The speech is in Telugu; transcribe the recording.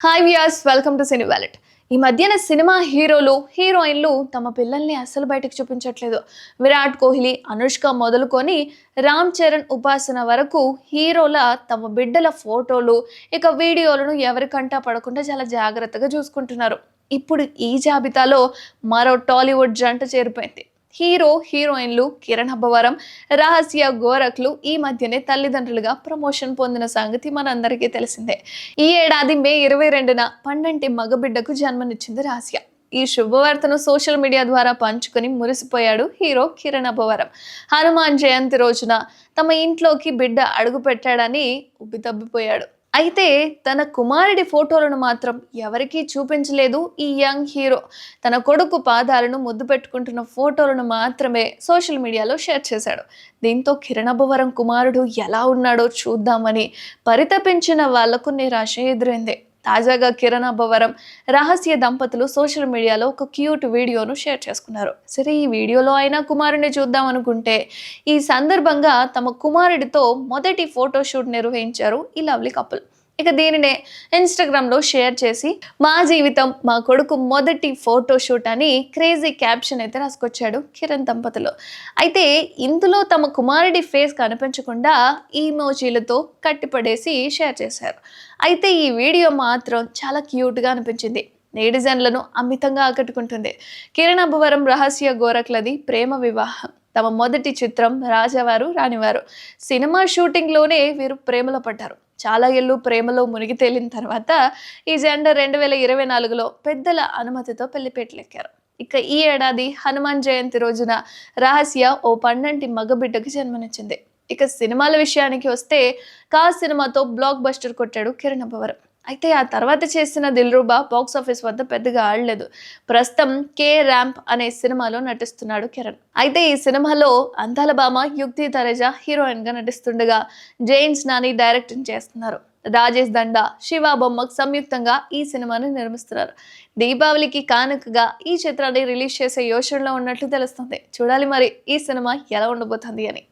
హాయ్ వియాస్ వెల్కమ్ టు సినీ వ్యాలెట్ ఈ మధ్యన సినిమా హీరోలు హీరోయిన్లు తమ పిల్లల్ని అస్సలు బయటకు చూపించట్లేదు. విరాట్ కోహ్లీ అనుష్క మొదలుకొని రామ్ చరణ్ ఉపాసన వరకు హీరోల తమ బిడ్డల ఫోటోలు ఇక వీడియోలను ఎవరికంటా పడకుండా చాలా జాగ్రత్తగా చూసుకుంటున్నారు. ఇప్పుడు ఈ జాబితాలో మరో టాలీవుడ్ జంట చేరిపోయింది. హీరో హీరోయిన్లు కిరణ్ అబ్బవరం రహస్య గోరఖ్లు ఈ మధ్యనే తల్లిదండ్రులుగా ప్రమోషన్ పొందిన సంగతి మనందరికీ తెలిసిందే. ఈ ఏడాది మే ఇరవై రెండున పండంటి మగబిడ్డకు జన్మనిచ్చింది రహస్య. ఈ శుభవార్తను సోషల్ మీడియా ద్వారా పంచుకొని మురిసిపోయాడు హీరో కిరణ్ అబ్బవరం. హనుమాన్ జయంతి రోజున తమ ఇంట్లోకి బిడ్డ అడుగు పెట్టాడని ఉబ్బితబ్బిపోయాడు. అయితే తన కుమారుడి ఫోటోలను మాత్రం ఎవరికీ చూపించలేదు ఈ యంగ్ హీరో. తన కొడుకు పాదాలను ముద్దు పెట్టుకుంటున్న ఫోటోలను మాత్రమే సోషల్ మీడియాలో షేర్ చేశాడు. దీంతో కిరణభవరం కుమారుడు ఎలా ఉన్నాడో చూద్దామని పరితపించిన వాళ్ళకు నిరాశ ఎదురైంది. తాజాగా కిరణ్ అబ్బవరం రహస్య దంపతులు సోషల్ మీడియాలో ఒక క్యూట్ వీడియోను షేర్ చేసుకున్నారు. సరే ఈ వీడియోలో అయినా కుమారుడిని చూద్దాం అనుకుంటే ఈ సందర్భంగా తమ కుమారుడితో మొదటి ఫోటోషూట్ నిర్వహించారు ఈ లవ్లీ కపుల్. ఇక దీనినే ఇన్స్టాగ్రామ్లో షేర్ చేసి మా జీవితం మా కొడుకు మొదటి ఫోటోషూట్ అని క్రేజీ క్యాప్షన్ అయితే రాసుకొచ్చాడు కిరణ్ దంపతులు. అయితే ఇందులో తమ కుమారుడి ఫేస్ కనిపించకుండా ఈమోజీలతో కట్టిపడేసి షేర్ చేశారు. అయితే ఈ వీడియో మాత్రం చాలా క్యూట్గా అనిపించింది. నేటిజన్లను అమితంగా ఆకట్టుకుంటుంది. కిరణ్ అబ్బవరం రహస్య గోరఖ్లది ప్రేమ వివాహం. తమ మొదటి చిత్రం రాజావారు రానివారు సినిమా షూటింగ్లోనే వీరు ప్రేమలో పడ్డారు. చాలా ఏళ్ళు ప్రేమలో మునిగి తేలిన తర్వాత ఈ జెండర్ రెండు వేల ఇరవై నాలుగులో పెద్దల అనుమతితో పెళ్ళిపేటలెక్కారు. ఇక ఈ ఏడాది హనుమాన్ జయంతి రోజున రహస్య ఓ పండంటి మగబిడ్డకు జన్మనిచ్చింది. ఇక సినిమాల విషయానికి వస్తే కా సినిమాతో బ్లాక్ బస్టర్ కొట్టాడు కిరణ్ అబ్బవరం. అయితే ఆ తర్వాత చేసిన దిల్రూబా బాక్స్ ఆఫీస్ వద్ద పెద్దగా ఆడలేదు. ప్రస్తుతం కే ర్యాంప్ అనే సినిమాలో నటిస్తున్నాడు కిరణ్. అయితే ఈ సినిమాలో అందాల భామ యుక్తి తరేజా హీరోయిన్గా నటిస్తుండగా జైన్స్ నాని డైరెక్టింగ్ చేస్తున్నారు. రాజేష్ దండా శివ బొమ్మకు సంయుక్తంగా ఈ సినిమాని నిర్మిస్తున్నారు. దీపావళికి కానుకగా ఈ చిత్రాన్ని రిలీజ్ చేసే యోచనలో ఉన్నట్లు తెలుస్తుంది. చూడాలి మరి ఈ సినిమా ఎలా ఉండబోతుంది అని.